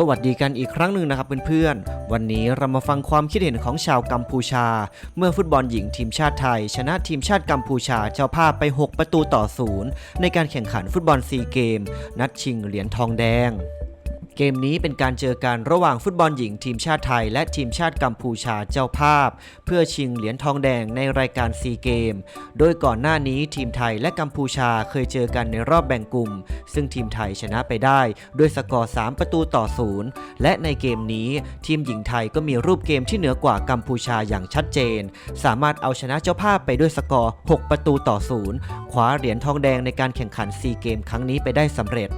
สวัสดีกันอีกครั้งหนึ่งนะครับเพื่อนๆ วันนี้เรามาฟังความคิดเห็นของชาวกัมพูชา เมื่อฟุตบอลหญิงทีมชาติไทย ชนะทีมชาติกัมพูชาเจ้าภาพไป 6 ประตูต่อศูนย์ในการแข่งขันฟุตบอลซีเกม นัดชิงเหรียญทองแดง เกมนี้เป็นการเจอกันระหว่างฟุตบอลหญิงทีมชาติไทย และทีมชาติกัมพูชาเจ้าภาพ เพื่อชิงเหรียญทองแดงในรายการซีเกม โดยก่อนหน้านี้ทีมไทยและกัมพูชาเคยเจอกันในรอบแบ่งกลุ่ม ซึ่งทีมไทยชนะไปได้ ด้วยสกอร์ 3 ประตูต่อศูนย์และในเกมนี้ทีมหญิงไทยก็มีรูปเกมที่เหนือกว่ากัมพูชาอย่างชัดเจน สามารถเอาชนะเจ้าภาพไปด้วยสกอร์ 6 ประตูต่อศูนย์คว้าเหรียญทองแดงในการแข่งขันซีเกมครั้งนี้ไปได้สำเร็จ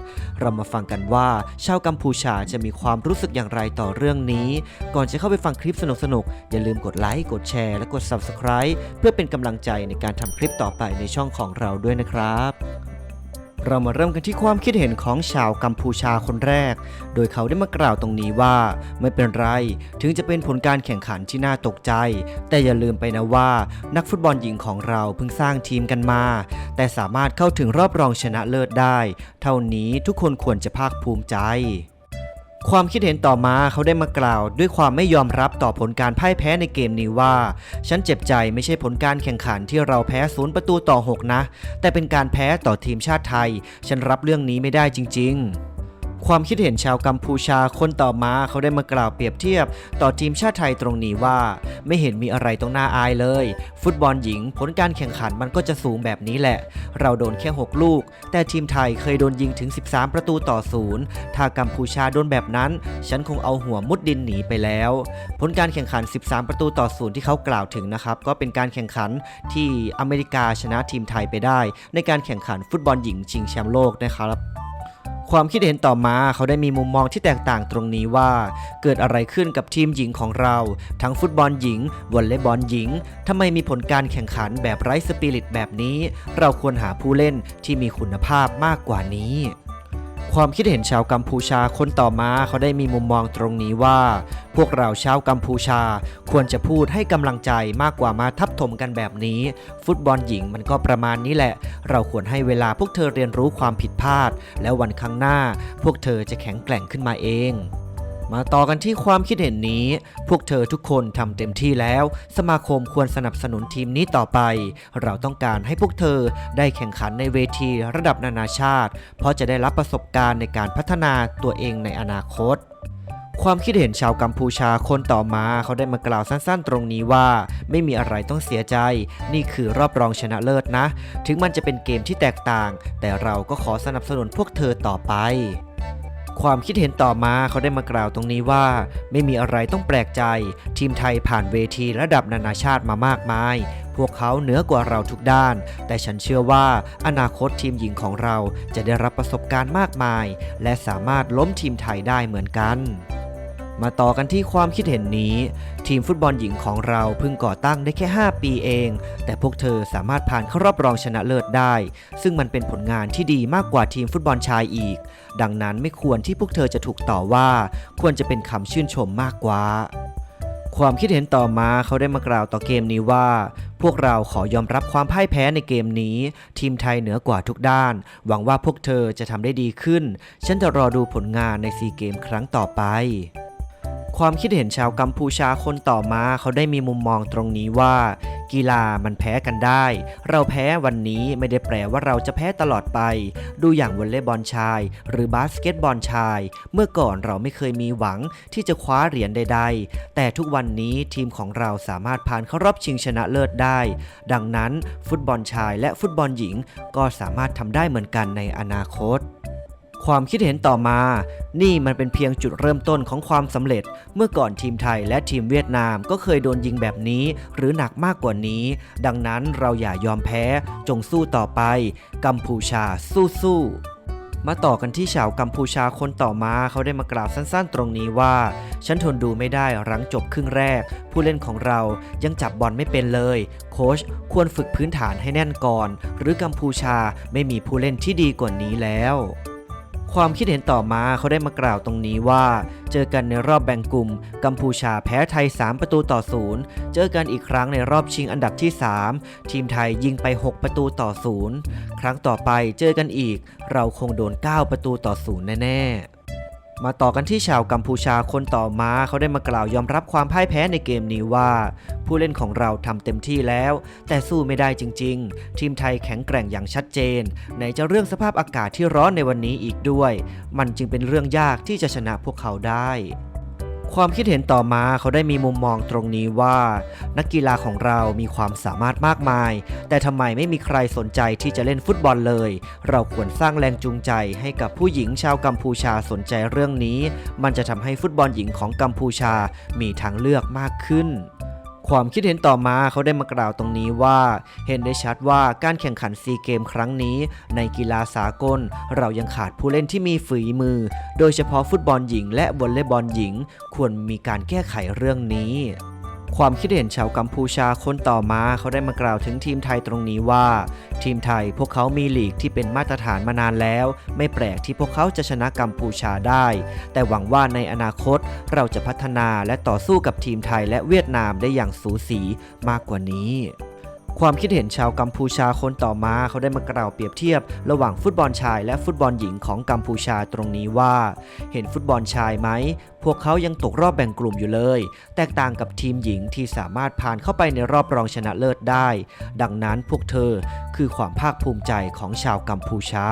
เรามาฟังกันว่าชาวกัมพูชาจะมีความรู้สึกอย่างไรต่อเรื่องนี้ ก่อนจะเข้าไปฟังคลิปสนุกๆ อย่าลืมกดไลค์ กดแชร์ และกด Subscribe เพื่อเป็นกำลังใจในการทำคลิปต่อไปในช่องของเราด้วยนะครับเรามาเริ่มกันที่ความคิดเห็นของชาวกัมพูชาคนแรก โดยเขาได้มากล่าวตรงนี้ว่า ไม่เป็นไร ถึงจะเป็นผลการแข่งขันที่น่าตกใจ แต่อย่าลืมไปนะว่า นักฟุตบอลหญิงของเราเพิ่งสร้างทีมกันมา แต่สามารถเข้าถึงรอบรองชนะเลิศได้ เท่านี้ทุกคนควรจะภาคภูมิใจ ความคิดเห็นต่อมาเขาได้มากล่าว ด้วยความไม่ยอมรับต่อผลการพ่ายแพ้ในเกมนี้ว่า ฉันเจ็บใจไม่ใช่ผลการแข่งขันที่เราแพ้ศูนย์ประตูต่อ 6 นะ แต่เป็นการแพ้ต่อทีมชาติไทย ฉันรับเรื่องนี้ไม่ได้จริง ๆ ความคิดเห็นชาวกัมพูชาคนต่อมาเขาได้มากล่าวเปรียบเทียบ ต่อทีมชาติไทยตรงนี้ว่า ไม่เห็นมีอะไรต้องน่าอายเลย ฟุตบอลหญิง ผลการแข่งขันมันก็จะสูงแบบนี้แหละ เราโดนแค่ 6 ลูก แต่ทีมไทยเคยโดนยิงถึง 13 ประตูต่อศูนย์ถ้ากัมพูชาโดนแบบนั้น ฉันคงเอาหัวมุดดินหนีไปแล้ว ผลการแข่งขัน 13 ประตูต่อศูนย์ที่เขากล่าวถึงนะครับก็เป็นการแข่งขันที่อเมริกาชนะทีมไทยไปได้ ในการแข่งขันฟุตบอลหญิงชิงแชมป์โลกนะครับ ความคิดเห็นต่อมาเขาได้มีมุมมองที่แตกต่างตรงนี้ว่า เกิดอะไรขึ้นกับทีมหญิงของเรา ทั้งฟุตบอลหญิงวอลเลย์บอลหญิงทำไมมีผลการแข่งขันแบบไร้สปิริตแบบนี้ เราควรหาผู้เล่นที่มีคุณภาพมากกว่านี้ ความคิดเห็นชาวกัมพูชาคนต่อมาเขาได้มีมุมมองตรงนี้ว่า พวกเราชาวกัมพูชา ควรจะพูดให้กำลังใจมากกว่ามาทับถมกันแบบนี้ ฟุตบอลหญิงมันก็ประมาณนี้แหละ เราควรให้เวลาพวกเธอเรียนรู้ความผิดพลาด แล้ววันข้างหน้า พวกเธอจะแข็งแกร่งขึ้นมาเอง มาต่อกันที่ความคิดเห็นนี้ พวกเธอทุกคนทำเต็มที่แล้ว สมาคมควรสนับสนุนทีมนี้ต่อไป เราต้องการให้พวกเธอได้แข่งขันในเวทีระดับนานาชาติ เพราะจะได้รับประสบการณ์ในการพัฒนาตัวเองในอนาคตความคิดเห็นชาวกัมพูชาคนต่อมาเขาได้มากล่าวสั้นๆ ตรงนี้ว่า ไม่มีอะไรต้องเสียใจ นี่คือรอบรองชนะเลิศนะ ถึงมันจะเป็นเกมที่แตกต่าง แต่เราก็ขอสนับสนุนพวกเธอต่อไป ความคิดเห็นต่อมาเขาได้มากล่าวตรงนี้ว่า ไม่มีอะไรต้องแปลกใจ ทีมไทยผ่านเวทีระดับนานาชาติมามากมาย พวกเขาเหนือกว่าเราทุกด้าน แต่ฉันเชื่อว่าอนาคตทีมหญิงของเราจะได้รับประสบการณ์มากมาย และสามารถล้มทีมไทยได้เหมือนกัน มาต่อกันที่ความคิดเห็นนี้ ทีมฟุตบอลหญิงของเราเพิ่งก่อตั้งได้แค่ 5 ปีเอง แต่พวกเธอสามารถผ่านเข้ารอบรองชนะเลิศได้ ซึ่งมันเป็นผลงานที่ดีมากกว่าทีมฟุตบอลชายอีก ดังนั้นไม่ควรที่พวกเธอจะถูกต่อว่า ควรจะเป็นคำชื่นชมมากกว่าความคิดเห็นต่อมาเขาได้มากล่าวต่อเกมนี้ว่า พวกเราขอยอมรับความพ่ายแพ้ในเกมนี้ ทีมไทยเหนือกว่าทุกด้าน หวังว่าพวกเธอจะทำได้ดีขึ้น ฉันจะรอดูผลงานในซีเกมครั้งต่อไป ความคิดเห็นชาวกัมพูชาคนต่อมาเขาได้มีมุมมองตรงนี้ว่า กีฬามันแพ้กันได้ เราแพ้วันนี้ไม่ได้แปลว่าเราจะแพ้ตลอดไป ดูอย่างวอลเลย์บอลชาย หรือบาสเกตบอลชาย เมื่อก่อนเราไม่เคยมีหวังที่จะคว้าเหรียญใด ๆ แต่ทุกวันนี้ทีมของเราสามารถผ่านเข้ารอบชิงชนะเลิศได้ ดังนั้น ฟุตบอลชายและฟุตบอลหญิง ก็สามารถทำได้เหมือนกันในอนาคต ความคิดเห็นต่อมา นี่มันเป็นเพียงจุดเริ่มต้นของความสำเร็จ เมื่อก่อนทีมไทยและทีมเวียดนามก็เคยโดนยิงแบบนี้ หรือหนักมากกว่านี้ ดังนั้นเราอย่ายอมแพ้ จงสู้ต่อไป กัมพูชาสู้สู้มาต่อกันที่ชาวกัมพูชาคนต่อมาเขาได้มากล่าวสั้นๆ ตรงนี้ว่า ฉันทนดูไม่ได้หลังจบครึ่งแรก ผู้เล่นของเรายังจับบอลไม่เป็นเลย โค้ชควรฝึกพื้นฐานให้แน่นก่อน หรือกัมพูชาไม่มีผู้เล่นที่ดีกว่านี้แล้ว ความคิดเห็นต่อมาเขาได้มากล่าวตรงนี้ว่า เจอกันในรอบแบ่งกลุ่ม กัมพูชาแพ้ไทย 3 ประตูต่อศูนย์เจอกันอีกครั้งในรอบชิงอันดับที่ 3 ทีมไทยยิงไป 6 ประตูต่อศูนย์ครั้งต่อไปเจอกันอีก เราคงโดน 9 ประตูต่อศูนย์แน่ๆ มาต่อกันที่ชาวกัมพูชาคนต่อมาเขาได้มากล่าวยอมรับความพ่ายแพ้ในเกมนี้ว่า ผู้เล่นของเราทำเต็มที่แล้ว แต่สู้ไม่ได้จริง ๆ ทีมไทยแข็งแกร่งอย่างชัดเจนไหนจะเรื่องสภาพอากาศที่ร้อนในวันนี้อีกด้วย มันจึงเป็นเรื่องยากที่จะชนะพวกเขาได้ ความคิดเห็นต่อมาเขาได้มีมุมมองตรงนี้ว่า นักกีฬาของเรามีความสามารถมากมาย แต่ทำไมไม่มีใครสนใจที่จะเล่นฟุตบอลเลย เราควรสร้างแรงจูงใจให้กับผู้หญิงชาวกัมพูชาสนใจเรื่องนี้ มันจะทำให้ฟุตบอลหญิงของกัมพูชามีทางเลือกมากขึ้น ความคิดเห็นต่อมาเขาได้มากล่าวตรงนี้ว่า เห็นได้ชัดว่าการแข่งขันซีเกมครั้งนี้ ในกีฬาสากล เรายังขาดผู้เล่นที่มีฝีมือ โดยเฉพาะฟุตบอลหญิงและวอลเลย์บอลหญิง ควรมีการแก้ไขเรื่องนี้ ความคิดเห็นชาวกัมพูชาคนต่อมาเขาได้มากล่าวถึงทีมไทยตรงนี้ว่า ทีมไทยพวกเขามีลีกที่เป็นมาตรฐานมานานแล้ว ไม่แปลกที่พวกเขาจะชนะกัมพูชาได้ แต่หวังว่าในอนาคตเราจะพัฒนาและต่อสู้กับทีมไทยและเวียดนามได้อย่างสูสีมากกว่านี้ ความคิดเห็นชาวกัมพูชาคนต่อมาเขาได้มากล่าวเปรียบเทียบ ระหว่างฟุตบอลชายและฟุตบอลหญิงของกัมพูชาตรงนี้ว่า เห็นฟุตบอลชายไหม พวกเขายังตกรอบแบ่งกลุ่มอยู่เลย แตกต่างกับทีมหญิงที่สามารถผ่านเข้าไปในรอบรองชนะเลิศได้ ดังนั้นพวกเธอคือความภาคภูมิใจของชาวกัมพูชา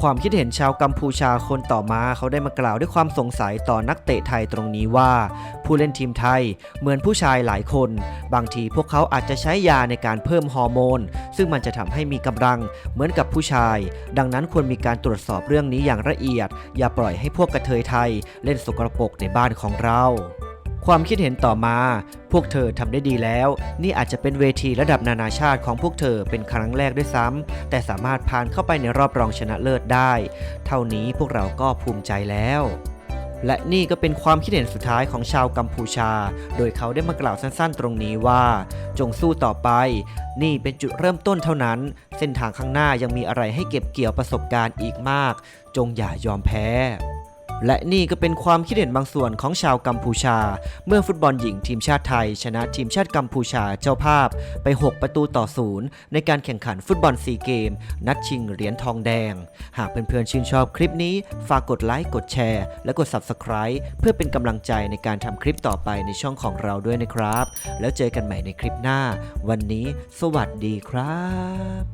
ความคิดเห็นชาวกัมพูชาคนต่อมาเขาได้มากล่าวด้วยความสงสัยต่อนักเตะไทยตรงนี้ว่า ผู้เล่นทีมไทยเหมือนผู้ชายหลายคน บางทีพวกเขาอาจจะใช้ยาในการเพิ่มฮอร์โมน ซึ่งมันจะทำให้มีกำลังเหมือนกับผู้ชาย ดังนั้นควรมีการตรวจสอบเรื่องนี้อย่างละเอียด อย่าปล่อยให้พวกกระเทยไทย เล่นสกรปรกในบ้านของเรา ความคิดเห็นต่อมา พวกเธอทำได้ดีแล้ว นี่อาจจะเป็นเวทีระดับนานาชาติของพวกเธอเป็นครั้งแรกด้วยซ้ำแต่สามารถผ่านเข้าไปในรอบรองชนะเลิศได้ เท่านี้พวกเราก็ภูมิใจแล้วและนี่ก็เป็นความคิดเห็นสุดท้ายของชาวกัมพูชา โดยเขาได้มากล่าวสั้นๆ ตรงนี้ว่า จงสู้ต่อไป นี่เป็นจุดเริ่มต้นเท่านั้น เส้นทางข้างหน้ายังมีอะไรให้เก็บเกี่ยวประสบการณ์อีกมาก จงอย่ายอมแพ้ และนี่ก็เป็นความคิดเห็นบางส่วนของชาวกัมพูชา เมื่อฟุตบอลหญิงทีมชาติไทย ชนะทีมชาติกัมพูชาเจ้าภาพไป 6 ประตูต่อศูนย์ในการแข่งขันฟุตบอลซีเกม นัดชิงเหรียญทองแดง หากเพื่อนๆชื่นชอบคลิปนี้ ฝากกดไลค์กดแชร์ และกด Subscribe เพื่อเป็นกำลังใจในการทำคลิปต่อไปในช่องของเราด้วยนะครับ แล้วเจอกันใหม่ในคลิปหน้า วันนี้ สวัสดีครับ